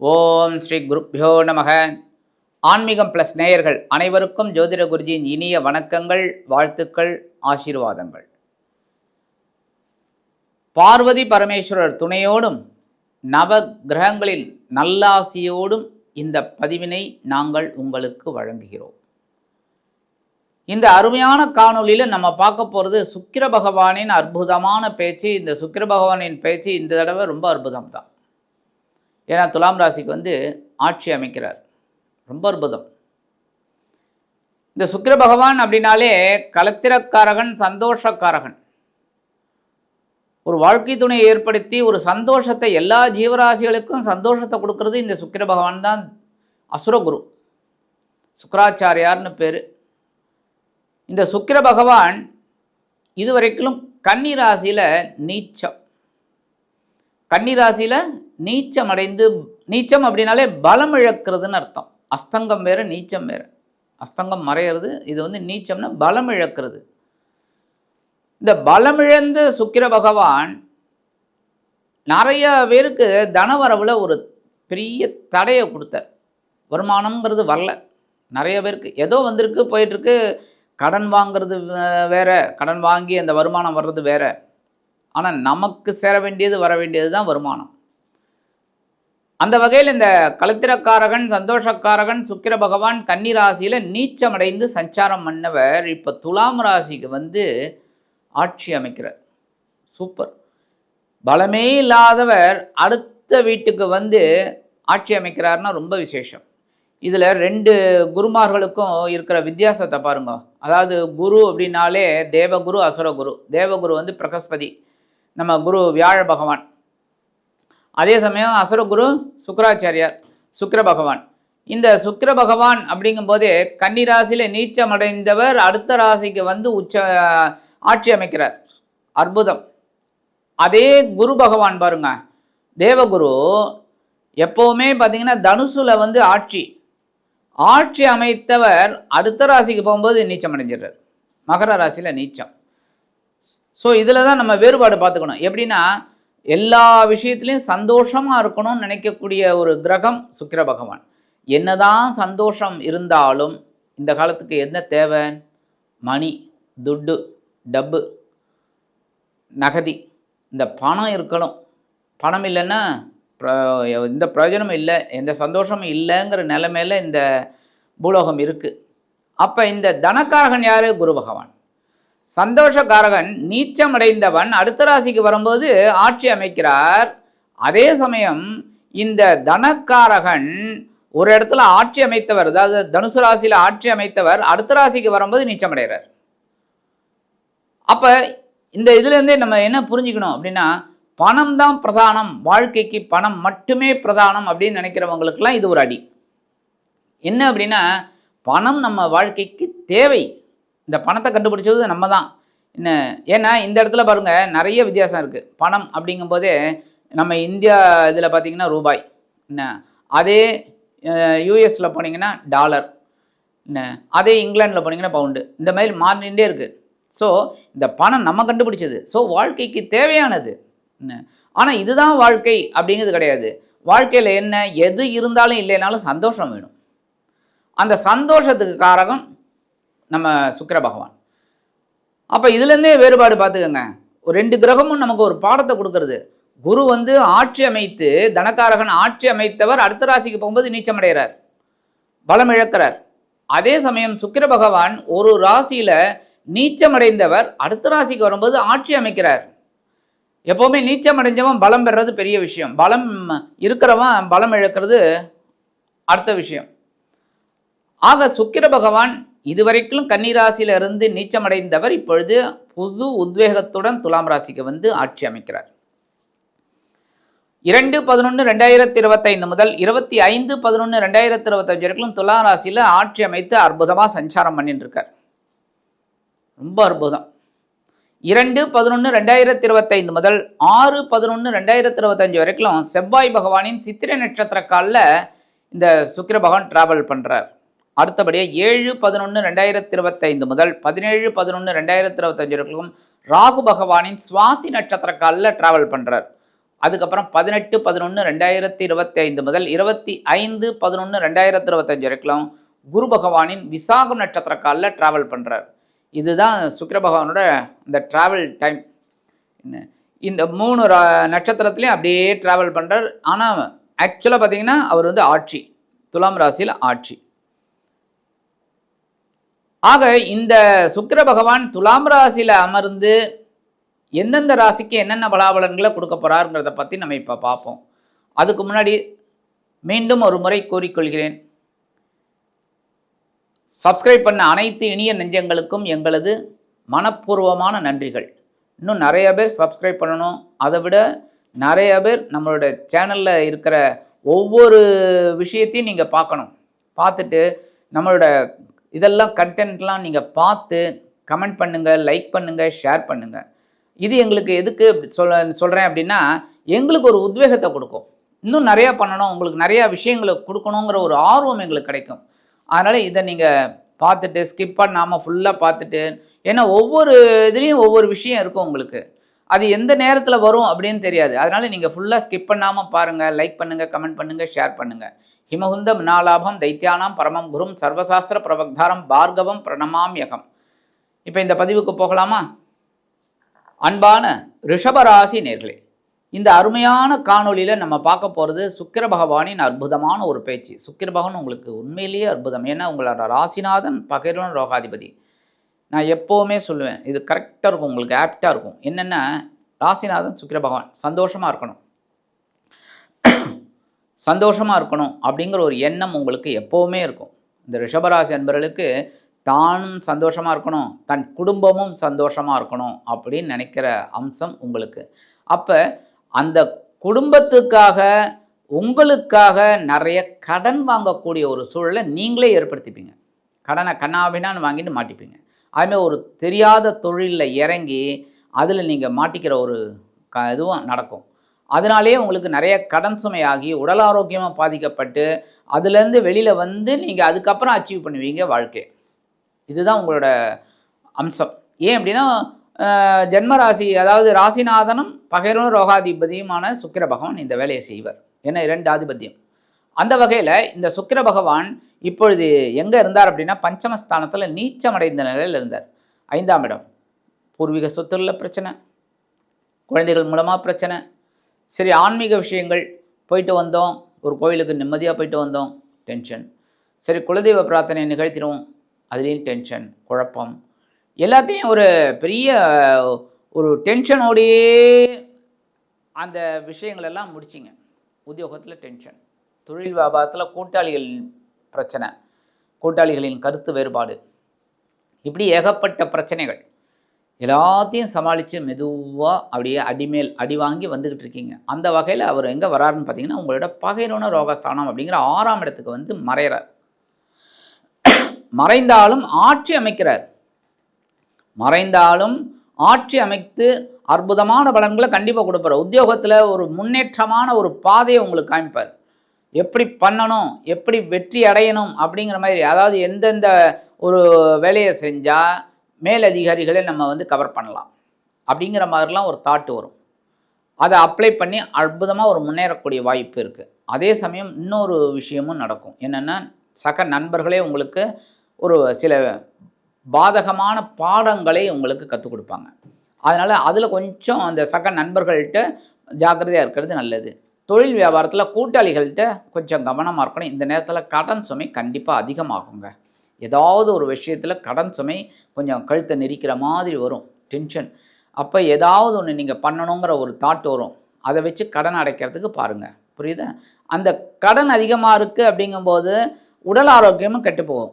ஓம் ஸ்ரீ குருப்யோ நமக. ஆன்மீகம் ப்ளஸ் நேயர்கள் அனைவருக்கும் ஜோதிட குருஜியின் இனிய வணக்கங்கள் வாழ்த்துக்கள் ஆசீர்வாதங்கள். பார்வதி பரமேஸ்வரர் துணையோடும் நவ கிரகங்களின் நல்லாசியோடும் இந்த பதிவினை நாங்கள் உங்களுக்கு வழங்குகிறோம். இந்த அருமையான காணொலியில் நம்ம பார்க்க போகிறது சுக்கிர பகவானின் அற்புதமான பேச்சு. இந்த சுக்கிர பகவானின் பேச்சு இந்த தடவை ரொம்ப அற்புதம் தான் ஏன்னா துலாம் ராசிக்கு வந்து ஆட்சி அமைக்கிறார். ரொம்ப அற்புதம். இந்த சுக்கிர பகவான் அப்படின்னாலே கலத்திரக்காரகன் சந்தோஷக்காரகன். ஒரு வாழ்க்கை துணையை ஏற்படுத்தி ஒரு சந்தோஷத்தை எல்லா ஜீவராசிகளுக்கும் சந்தோஷத்தை கொடுக்கறது இந்த சுக்கிர பகவான் தான். அசுரகுரு சுக்கராச்சாரியார்னு பேர். இந்த சுக்கிர பகவான் இதுவரைக்கும் கன்னி ராசியில் நீச்சம். கன்னி ராசியில் நீச்சம் அடைந்து நீச்சம் அப்படின்னாலே பலம் இழக்கிறதுன்னு அர்த்தம். அஸ்தங்கம் வேறு நீச்சம் வேறு. அஸ்தங்கம் மறையிறது இது வந்து நீச்சம்னா பலம் இழக்கிறது. இந்த பலமிழந்த சுக்கிர பகவான் நிறைய பேருக்கு தனவரவில் ஒரு பெரிய தடையை கொடுத்தார். வருமானம்ங்கிறது வரல. நிறைய பேருக்கு. ஏதோ வந்திருக்கு போயிட்டுருக்கு. கடன் வாங்கிறது வேற. கடன் வாங்கி அந்த வருமானம் வர்றது வேற. ஆனால் நமக்கு சேர வேண்டியது வர வேண்டியது தான் வருமானம். அந்த வகையில் இந்த கலத்திரக்காரகன் சந்தோஷக்காரகன் சுக்கிர பகவான் கன்னி ராசியில் நீச்சமடைந்து சஞ்சாரம் பண்ணவர் இப்போ துலாம் ராசிக்கு வந்து ஆட்சி அமைக்கிறார். சூப்பர். பலமே இல்லாதவர் அடுத்த வீட்டுக்கு வந்து ஆட்சி அமைக்கிறார்னா ரொம்ப விசேஷம். இதில் ரெண்டு குருமார்களுக்கும் இருக்கிற வித்தியாசத்தை பாருங்க. அதாவது குரு அப்படின்னாலே தேவகுரு அசுரகுரு. தேவகுரு வந்து பிரகஸ்பதி. நம்ம குரு வியாழ பகவான். அதே சமயம் அசுரகுரு சுக்கராச்சாரியார் சுக்கர பகவான். இந்த சுக்கர பகவான் அப்படிங்கும்போதே கன்னிராசியில் நீச்சம் அடைந்தவர் அடுத்த ராசிக்கு வந்து உச்ச ஆட்சி அமைக்கிறார். அற்புதம். அதே குரு பகவான் பாருங்க. தேவகுரு எப்போவுமே பார்த்தீங்கன்னா தனுசுல வந்து ஆட்சி. ஆட்சி அமைத்தவர் அடுத்த ராசிக்கு போகும்போது நீச்சம் அடைஞ்சிடுறார் மகர ராசியில் நீச்சம். ஸோ இதில் தான் நம்ம வேறுபாடு பார்த்துக்கணும். எப்படின்னா எல்லா விஷயத்துலையும் சந்தோஷமாக இருக்கணும்னு நினைக்கக்கூடிய ஒரு கிரகம் சுக்கிர பகவான். என்னதான் சந்தோஷம் இருந்தாலும் இந்த காலத்துக்கு என்ன தேவை? மணி துட்டு டப்பு நகதி. இந்த பணம் இருக்கணும். பணம் இல்லைன்னா இந்த எந்த பிரயோஜனமும் இல்லை. எந்த சந்தோஷமும் இல்லைங்கிற நிலைமையில் இந்த பூலோகம் இருக்குது அப்போ இந்த தனக்காரகன் யார்? குரு பகவான். சந்தோஷக்காரகன் நீச்சம் அடைந்தவன் அடுத்த ராசிக்கு வரும்போது ஆட்சி அமைக்கிறார். அதே சமயம் இந்த தனக்காரகன் ஒரு இடத்துல ஆட்சி அமைத்தவர் அதாவது தனுசு ராசியில் ஆட்சி அமைத்தவர் அடுத்த ராசிக்கு வரும்போது நீச்சம் அடைகிறார் அப்போ இந்த இதுலேருந்தே நம்ம என்ன புரிஞ்சுக்கணும் அப்படின்னா பணம் தான் பிரதானம் வாழ்க்கைக்கு பணம் மட்டுமே பிரதானம் அப்படின்னு நினைக்கிறவங்களுக்கெல்லாம் இது ஒரு அடி. என்ன அப்படின்னா பணம் நம்ம வாழ்க்கைக்கு தேவை. இந்த பணத்தை கண்டுபிடிச்சது நம்ம தான் என்ன ஏன்னா இந்த இடத்துல பாருங்க நிறைய வித்தியாசம் இருக்குது பணம் அப்படிங்கும்போதே நம்ம இந்தியா இதில் பார்த்தீங்கன்னா ரூபாய். என்ன அதே யூஎஸில் போனீங்கன்னா டாலர். என்ன அதே இங்கிலாண்டில் போனீங்கன்னா பவுண்டு. இந்த மாதிரி மாறினே இருக்குது ஸோ இந்த பணம் நம்ம கண்டுபிடிச்சது. ஸோ வாழ்க்கைக்கு தேவையானது. என்ன ஆனால் இதுதான் வாழ்க்கை அப்படிங்கிறது கிடையாது. வாழ்க்கையில் என்ன எது இருந்தாலும் இல்லைனாலும் சந்தோஷம் வேணும். அந்த சந்தோஷத்துக்கு காரகம் நம்ம சுக்கர பகவான். அப்போ இதுலேருந்தே வேறுபாடு பார்த்துக்கோங்க. ஒரு ரெண்டு கிரகமும் நமக்கு ஒரு பாடத்தை கொடுக்கறது. குரு வந்து ஆட்சி அமைத்து தனக்காரகன் ஆட்சி அமைத்தவர் அடுத்த ராசிக்கு போகும்போது நீச்சமடைகிறார். பலம் இழக்கிறார். அதே சமயம் சுக்கிர பகவான் ஒரு ராசியில் நீச்சம் அடைந்தவர் அடுத்த ராசிக்கு வரும்போது ஆட்சி அமைக்கிறார். எப்போவுமே நீச்சம் அடைஞ்சவன் பலம் பெறுறது பெரிய விஷயம். பலம் இருக்கிறவன் பலம் இழக்கிறது அடுத்த விஷயம். ஆக சுக்கிர பகவான் இதுவரைக்கும் கன்னிராசியில இருந்து நீச்சமடைந்தவர் இப்பொழுது புது உத்வேகத்துடன் துலாம் ராசிக்கு வந்து ஆட்சி அமைக்கிறார். இரண்டு பதினொன்று ரெண்டாயிரத்தி இருபத்தைந்து முதல் இருபத்தி ஐந்து பதினொன்று ரெண்டாயிரத்தி இருபத்தஞ்சு வரைக்கும் துலாம் ராசியில் ஆட்சி அமைத்து அற்புதமாக சஞ்சாரம் பண்ணிட்டு இருக்கார் ரொம்ப அற்புதம். இரண்டு பதினொன்று ரெண்டாயிரத்தி இருபத்தைந்து முதல் ஆறு பதினொன்று ரெண்டாயிரத்தி இருபத்தஞ்சு வரைக்கும் செவ்வாய் பகவானின் சித்திரை நட்சத்திர காலில் இந்த சுக்கிர பகவான் டிராவல் பண்ணுறார் அடுத்தபடியாக ஏழு பதினொன்று ரெண்டாயிரத்தி இருபத்தைந்து முதல் பதினேழு பதினொன்று ரெண்டாயிரத்தி இருபத்தஞ்சு வரைக்கும் ராகு பகவானின் சுவாதி நட்சத்திர காலில் டிராவல் பண்ணுறார் அதுக்கப்புறம் பதினெட்டு பதினொன்று ரெண்டாயிரத்தி இருபத்தி ஐந்து முதல் இருபத்தி ஐந்து பதினொன்று ரெண்டாயிரத்தி இருபத்தஞ்சு வரைக்கும் குரு பகவானின் விசாகம் நட்சத்திர காலில் ட்ராவல் பண்ணுறார் இதுதான் சுக்கர பகவானோட இந்த ட்ராவல் டைம் என்ன? இந்த மூணு ரா- அப்படியே ட்ராவல் பண்ணுறார் ஆனால் ஆக்சுவலாக பார்த்தீங்கன்னா அவர் வந்து ஆட்சி. துலாம் ராசியில் ஆட்சி. ஆக இந்த சுக்கிர பகவான் துலாம் ராசியில் அமர்ந்து எந்தெந்த ராசிக்கு என்னென்ன பலாபலன்களை கொடுக்க போகிறாருங்கிறத பற்றி நம்ம இப்போ பார்ப்போம். அதுக்கு முன்னாடி மீண்டும் ஒரு முறை கூறிக்கொள்கிறேன். சப்ஸ்கிரைப் பண்ண அனைத்து இனிய நெஞ்சங்களுக்கும் எங்களது மனப்பூர்வமான நன்றிகள். இன்னும் நிறைய பேர் சப்ஸ்கிரைப் பண்ணணும். அதை விட நிறைய பேர் நம்மளோட சேனலில் இருக்கிற ஒவ்வொரு விஷயத்தையும் நீங்கள் பார்க்கணும். பார்த்துட்டு நம்மளோட இதெல்லாம் கண்டென்ட்லாம் நீங்கள் பார்த்து கமெண்ட் பண்ணுங்கள் லைக் பண்ணுங்கள் ஷேர் பண்ணுங்கள் இது எங்களுக்கு எதுக்கு சொல்ல சொல்கிறேன் அப்படின்னா எங்களுக்கு ஒரு உத்வேகத்தை கொடுக்கும். இன்னும் நிறையா பண்ணணும் உங்களுக்கு நிறையா விஷயங்களை கொடுக்கணுங்கிற ஒரு ஆர்வம் எங்களுக்கு கிடைக்கும். அதனால் இதை நீங்கள் பார்த்துட்டு ஸ்கிப் பண்ணாமல் ஃபுல்லாக பார்த்துட்டு ஏன்னா ஒவ்வொரு இதுலேயும் ஒவ்வொரு விஷயம் இருக்கும் உங்களுக்கு. அது எந்த நேரத்தில் வரும் அப்படின்னு தெரியாது. அதனால் நீங்கள் ஃபுல்லாக ஸ்கிப் பண்ணாமல் பாருங்கள் லைக் பண்ணுங்கள் கமெண்ட் பண்ணுங்கள் ஷேர் பண்ணுங்கள் ஹிமகுந்த மினாலாபம் தைத்தியானாம் பரமம் குரும் சர்வசாஸ்திர பிரபக்தாரம் பார்கவம் பிரணமாம் யகம். இப்போ இந்த பதிவுக்கு போகலாமா? அன்பான ரிஷபராசி நேர்களே இந்த அருமையான காணொளியில் நம்ம பார்க்க போகிறது சுக்கிர பகவானின் அற்புதமான ஒரு பேச்சு. சுக்கிர பகவான் உங்களுக்கு உண்மையிலேயே அற்புதம். ஏன்னா உங்களோட ராசிநாதன் பகைரவன் ரோகாதிபதி. நான் எப்போவுமே சொல்லுவேன் இது கரெக்டாக இருக்கும் உங்களுக்கு ஆப்டாக இருக்கும். என்னென்னா ராசிநாதன் சுக்கிர பகவான் சந்தோஷமாக இருக்கணும். சந்தோஷமாக இருக்கணும் அப்படிங்கிற ஒரு எண்ணம் உங்களுக்கு எப்போவுமே இருக்கும். இந்த ரிஷபராசி அன்பர்களுக்கு தானும் சந்தோஷமாக இருக்கணும் தன் குடும்பமும் சந்தோஷமாக இருக்கணும் அப்படின்னு நினைக்கிற அம்சம் உங்களுக்கு. அப்போ அந்த குடும்பத்துக்காக உங்களுக்காக நிறைய கடன் வாங்கக்கூடிய ஒரு சூழலை நீங்களே ஏற்படுத்திப்பீங்க. கடனை கண்ணாபினான்னு வாங்கிட்டு மாட்டிப்பீங்க. அதுமாதிரி ஒரு தெரியாத தொழிலில் இறங்கி அதில் நீங்கள் மாட்டிக்கிற ஒரு க இதுவும் நடக்கும். அதனாலேயே உங்களுக்கு நிறைய கடன் சுமையாகி உடல் ஆரோக்கியமாக பாதிக்கப்பட்டு அதுலேருந்து வெளியில் வந்து நீங்கள் அதுக்கப்புறம் அச்சீவ் பண்ணுவீங்க வாழ்க்கை. இதுதான் உங்களோட அம்சம். ஏன் அப்படின்னா ஜென்மராசி ஜென்ம ராசி அதாவது ராசிநாதனும் பகைரனும் ரோகாதிபதியுமான சுக்கிர பகவான் இந்த வேலையை செய்வார். ஏன்னா இரண்டு ஆதிபத்தியம். அந்த வகையில் இந்த சுக்கிர பகவான் இப்பொழுது எங்கே இருந்தார் அப்படின்னா பஞ்சமஸ்தானத்தில் நீச்சமடைந்த நிலையில் இருந்தார். ஐந்தாம் இடம். பூர்வீக சொத்துள்ள பிரச்சனை குழந்தைகள் மூலமாக பிரச்சனை சரி ஆன்மீக விஷயங்கள். போயிட்டு வந்தோம். ஒரு கோயிலுக்கு நிம்மதியாக போயிட்டு வந்தோம். டென்ஷன் சரி குலதெய்வ பிரார்த்தனை நிகழ்த்திடுவோம். அதுலேயும் டென்ஷன் குழப்பம். எல்லாத்தையும் ஒரு பெரிய ஒரு டென்ஷனோடையே அந்த விஷயங்களெல்லாம் முடிச்சிங்க. உத்தியோகத்தில் டென்ஷன் தொழில் வியாபாரத்தில் கூட்டாளிகள் பிரச்சனை. கூட்டாளிகளின் கருத்து வேறுபாடு. இப்படி ஏகப்பட்ட பிரச்சனைகள். எல்லாத்தையும் சமாளித்து மெதுவாக அப்படியே அடிமேல் அடி வாங்கி வந்துக்கிட்டு இருக்கீங்க. அந்த வகையில் அவர் எங்கே வராருன்னு பார்த்தீங்கன்னா உங்களோட பகைரோன ரோகஸ்தானம் அப்படிங்கிற ஆறாம் இடத்துக்கு வந்து மறைகிறார் மறைந்தாலும் ஆட்சி அமைக்கிறார். மறைந்தாலும் ஆட்சி அமைத்து அற்புதமான பலன்களை கண்டிப்பாக கொடுப்பார். உத்தியோகத்தில் ஒரு முன்னேற்றமான ஒரு பாதையை உங்களுக்கு காமிப்பார். எப்படி பண்ணணும் எப்படி வெற்றி அடையணும் அப்படிங்கிற மாதிரி அதாவது எந்தெந்த ஒரு வேலையை செஞ்சால் மேலதிகாரிகளை நம்ம வந்து கவர் பண்ணலாம். அப்படிங்கிற மாதிரிலாம் ஒரு தாட்டு வரும். அதை அப்ளை பண்ணி அற்புதமாக ஒரு முன்னேறக்கூடிய வாய்ப்பு இருக்குது அதே சமயம் இன்னொரு விஷயமும் நடக்கும். என்னென்னா சக நண்பர்களே உங்களுக்கு ஒரு சில பாதகமான பாடங்களை உங்களுக்கு கற்றுக் கொடுப்பாங்க. அதனால் அதில் கொஞ்சம் அந்த சக நண்பர்கள்ட்ட ஜாக்கிரதையாக இருக்கிறது நல்லது. தொழில் வியாபாரத்தில் கூட்டாளிகள்கிட்ட கொஞ்சம் கவனமாக இருக்கணும். இந்த நேரத்தில் கடன் சுமை கண்டிப்பாக அதிகமாகுங்க. ஏதாவது ஒரு விஷயத்தில் கடன் சுமை கொஞ்சம் கழுத்தை நெரிக்கிற மாதிரி வரும். டென்ஷன். அப்போ ஏதாவது ஒன்று நீங்கள் பண்ணணுங்கிற ஒரு தாட் வரும். அதை வச்சு கடன் அடைக்கிறதுக்கு பாருங்கள் புரியுதா? அந்த கடன் அதிகமாக இருக்குது அப்படிங்கும்போது உடல் ஆரோக்கியமும் கெட்டு போகும்.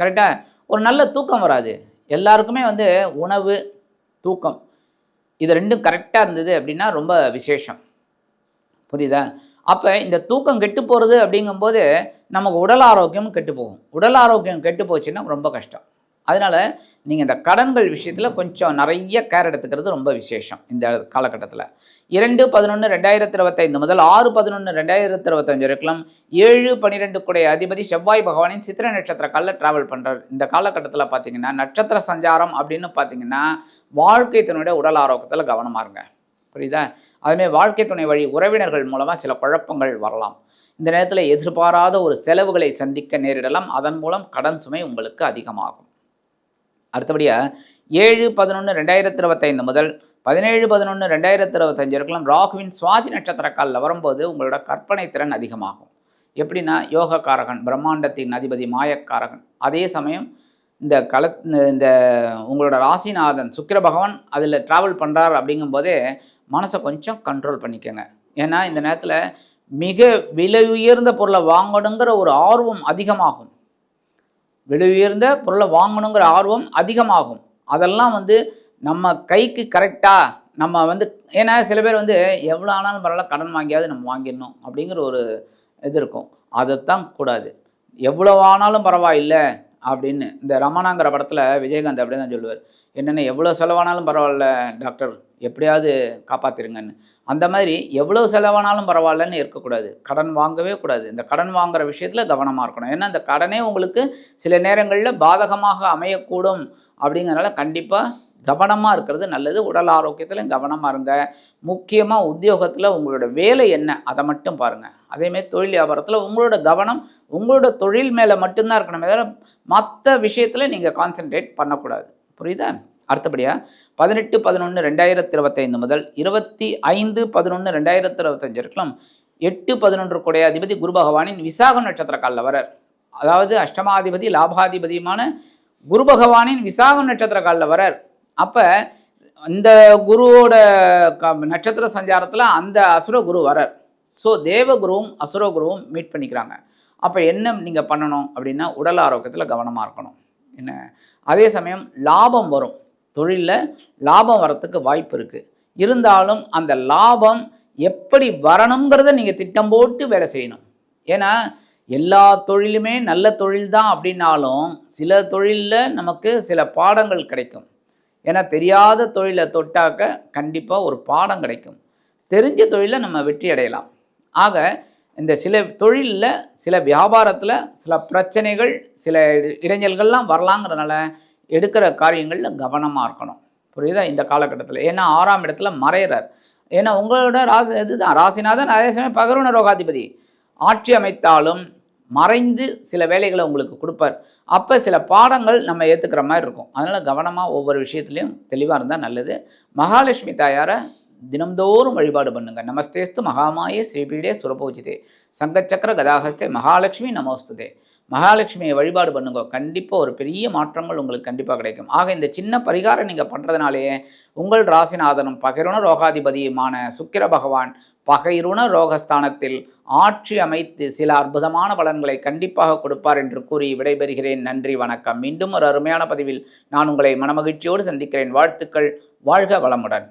கரெக்டாக ஒரு நல்ல தூக்கம் வராது. எல்லாருக்குமே வந்து உணவு தூக்கம். இது ரெண்டும் கரெக்டாக இருந்தது அப்படின்னா ரொம்ப விசேஷம். புரியுதா? அப்போ இந்த தூக்கம் கெட்டு போகிறது அப்படிங்கும்போது நமக்கு உடல் ஆரோக்கியமும் கெட்டு போகும். உடல் ஆரோக்கியம் கெட்டு போச்சுன்னா ரொம்ப கஷ்டம். அதனால் நீங்கள் இந்த கடன்கள் விஷயத்தில் கொஞ்சம் நிறைய கேர் எடுத்துக்கிறது ரொம்ப விசேஷம் இந்த காலகட்டத்தில். இரண்டு பதினொன்று ரெண்டாயிரத்தி இருபத்தைந்து முதல் ஆறு பதினொன்று ரெண்டாயிரத்தி இருபத்தஞ்சு வரைக்கும் ஏழு பன்னிரெண்டு குடைய அதிபதி செவ்வாய் பகவானின் சித்திர நட்சத்திர காலில் ட்ராவல் பண்ணுறார் இந்த காலகட்டத்தில் பார்த்தீங்கன்னா நட்சத்திர சஞ்சாரம் அப்படின்னு பார்த்தீங்கன்னா வாழ்க்கை தன்னுடைய உடல் ஆரோக்கியத்தில் கவனமாக இருங்க. புரியுதா? அதுமாதிரி வாழ்க்கை துணை வழி உறவினர்கள் மூலமாக சில குழப்பங்கள் வரலாம். இந்த நேரத்தில் எதிர்பாராத ஒரு செலவுகளை சந்திக்க நேரிடலாம். அதன் மூலம் கடன் சுமை உங்களுக்கு அதிகமாகும். அடுத்தபடியாக ஏழு பதினொன்று ரெண்டாயிரத்தி இருபத்தைந்து முதல் பதினேழு பதினொன்று ரெண்டாயிரத்தி இருபத்தஞ்சு இருக்கலாம் ராகுவின் சுவாதி நட்சத்திர காலில் வரும்போது உங்களோட கற்பனை திறன் அதிகமாகும். எப்படின்னா யோகக்காரகன் பிரம்மாண்டத்தின் அதிபதி மாயக்காரகன். அதே சமயம் இந்த கல இந்த உங்களோட ராசிநாதன் சுக்கிர பகவான் அதில் ட்ராவல் பண்ணுறார் அப்படிங்கும்போதே மனசை கொஞ்சம் கண்ட்ரோல் பண்ணிக்கோங்க. ஏன்னா இந்த நேரத்தில் மிக விலை உயர்ந்த பொருளை வாங்கணுங்கிற ஒரு ஆர்வம் அதிகமாகும். விலை உயர்ந்த பொருளை வாங்கணுங்கிற ஆர்வம் அதிகமாகும். அதெல்லாம் வந்து நம்ம கைக்கு கரெக்டாக நம்ம வந்து ஏன்னா சில பேர் வந்து எவ்வளோ ஆனாலும் பரவாயில்ல கடன் வாங்கியாவது நம்ம வாங்கிடணும் அப்படிங்கிற ஒரு இது இருக்கும். அதைத்தான் கூடாது. எவ்வளோ ஆனாலும் பரவாயில்லை அப்படின்னு இந்த ரமணாங்கிற படத்தில் விஜயகாந்த் அப்படி தான் சொல்லுவார். என்னென்ன எவ்வளோ செலவானாலும் பரவாயில்ல டாக்டர் எப்படியாவது காப்பாற்றிருங்கன்னு அந்த மாதிரி எவ்வளோ செலவானாலும் பரவாயில்லன்னு இருக்கக்கூடாது. கடன் வாங்கவே கூடாது. இந்த கடன் வாங்குற விஷயத்தில் கவனமாக இருக்கணும். ஏன்னா இந்த கடனே உங்களுக்கு சில நேரங்களில் பாதகமாக அமையக்கூடும் அப்படிங்கிறனால கண்டிப்பாக கவனமாக இருக்கிறது நல்லது. உடல் ஆரோக்கியத்தில் கவனமாக இருங்க. முக்கியமாக உத்தியோகத்தில் உங்களோட வேலை என்ன? அதை மட்டும் பாருங்கள் அதேமாதிரி தொழில் வியாபாரத்தில் உங்களோட கவனம் உங்களோட தொழில் மேலே மட்டும்தான் இருக்கணுமே தவிர மற்ற விஷயத்தில் நீங்கள் கான்சென்ட்ரேட் பண்ணக்கூடாது. புரியுதா? அடுத்தபடியாக பதினெட்டு பதினொன்று ரெண்டாயிரத்தி இருபத்தைந்து முதல் இருபத்தி ஐந்து பதினொன்று ரெண்டாயிரத்தி இருபத்தஞ்சு இருக்கலாம் எட்டு பதினொன்று கூடைய அதிபதி குரு பகவானின் விசாக நட்சத்திர காலில் வரார் அதாவது அஷ்டமாதிபதி லாபாதிபதியுமான குரு பகவானின் விசாகம் நட்சத்திர காலில் வரார் அப்போ இந்த குருவோட க நட்சத்திர சஞ்சாரத்தில் அந்த அசுர குரு வரார் ஸோ தேவகுருவும் அசுர குருவும் மீட் பண்ணிக்கிறாங்க. அப்போ என்ன நீங்கள் பண்ணணும் அப்படின்னா உடல் ஆரோக்கியத்தில் கவனமாக இருக்கணும். என்ன? அதே சமயம் லாபம் வரும். தொழிலில் லாபம் வரத்துக்கு வாய்ப்பு இருக்குது இருந்தாலும் அந்த லாபம் எப்படி வரணுங்கிறத நீங்கள் திட்டம் போட்டு வேலை செய்யணும். ஏன்னா எல்லா தொழிலுமே நல்ல தொழில் தான் அப்படின்னாலும் சில தொழிலில் நமக்கு சில பாடங்கள் கிடைக்கும். ஏன்னா தெரியாத தொழிலை தொட்டாக்க கண்டிப்பாக ஒரு பாடம் கிடைக்கும். தெரிஞ்ச தொழிலை நம்ம வெற்றி அடையலாம். ஆக இந்த சில தொழிலில் சில வியாபாரத்தில் சில பிரச்சனைகள் சில இடைஞ்சல்கள்லாம் வரலாங்கிறதுனால எடுக்கிற காரியங்களில் கவனமாக இருக்கணும். புரியுதா? இந்த காலகட்டத்தில். ஏன்னா ஆறாம் இடத்துல மறையிறார். ஏன்னா உங்களோட ராசி இதுதான். ராசிநாதன் அதே சமயம் பகருண ரோகாதிபதி. ஆட்சி அமைத்தாலும் மறைந்து சில வேலைகளை உங்களுக்கு கொடுப்பார். அப்போ சில பாடங்கள் நம்ம ஏற்றுக்கிற மாதிரி இருக்கும். அதனால் கவனமாக ஒவ்வொரு விஷயத்துலையும் தெளிவாக இருந்தால் நல்லது. மகாலட்சுமி தாயாரை தினம்தோறும் வழிபாடு பண்ணுங்க. நமஸ்தேஸ்து மகாமாயே ஸ்ரீபீடே சுரபூஜிதே. சங்கச்சக்கர கதாஹஸ்தே மகாலட்சுமி நமோஸ்துதே. மகாலட்சுமியை வழிபாடு பண்ணுங்க. கண்டிப்பாக ஒரு பெரிய மாற்றங்கள் உங்களுக்கு கண்டிப்பாக கிடைக்கும். ஆக இந்த சின்ன பரிகாரம் நீங்கள் பண்ணுறதுனாலேயே உங்கள் ராசிநாதனும் பகிரண ரோகாதிபதியுமான சுக்கிர பகவான் பகைருண ரோகஸ்தானத்தில் ஆட்சி அமைத்து சில அற்புதமான பலன்களை கண்டிப்பாக கொடுப்பார் என்று கூறி விடைபெறுகிறேன். நன்றி வணக்கம். மீண்டும் ஒரு அருமையான பதிவில் நான் உங்களை மனமகிழ்ச்சியோடு சந்திக்கிறேன். வாழ்த்துக்கள். வாழ்க வளமுடன்.